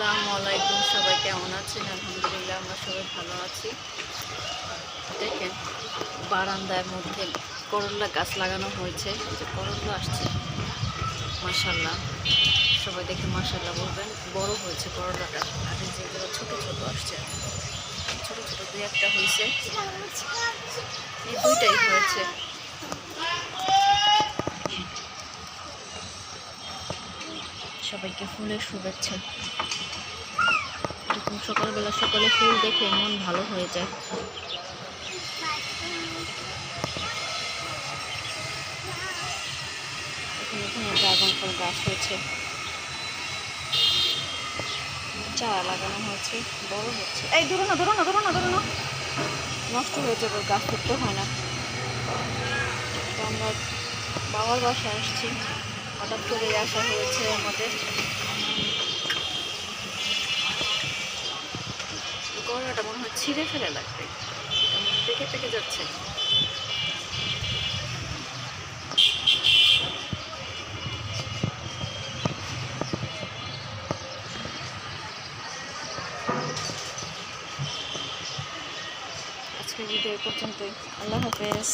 আসসালামু আলাইকুম, সবাই কেমন আছেন? আলহামদুলিল্লাহ, আমরা সবাই ভালো আছি। দেখেন, বারান্দার মধ্যে করল্লা গাছ লাগানো হয়েছে। যে করল্লা আসছে। মাসাল্লাহ সবাই দেখে মাসাল্লাহ বলবেন, বড় হয়েছে করল্লাটা আর যেগুলো ছোটো ছোটো আসছে। ছোটো ছোটো দুই একটা হয়েছে। এই দুইটাই হয়েছে। সবাইকে ফুলের শুভেচ্ছা। এরকম সকালবেলা সকালে ফুল দেখে মন ভালো হয়ে যায়। এখানে ড্রাগন ফল গাছ হয়েছে। চারা লাগানো হয়েছে, বড় হচ্ছে। এই, ধরো না ধরো না ধরো না ধরো না। নষ্ট হয়ে যাবে, গাছ করতে হয় না। তো আমরা বাবার বাসায় আসছি। হঠাৎ করে আসা হয়েছে আমাদের। গলাটা মনে হয় ছিঁড়ে ফেলে লাগবে। পেকে পেকে যাচ্ছে। আজকের ভিডিও পর্যন্তই। আল্লাহ হাফেজ।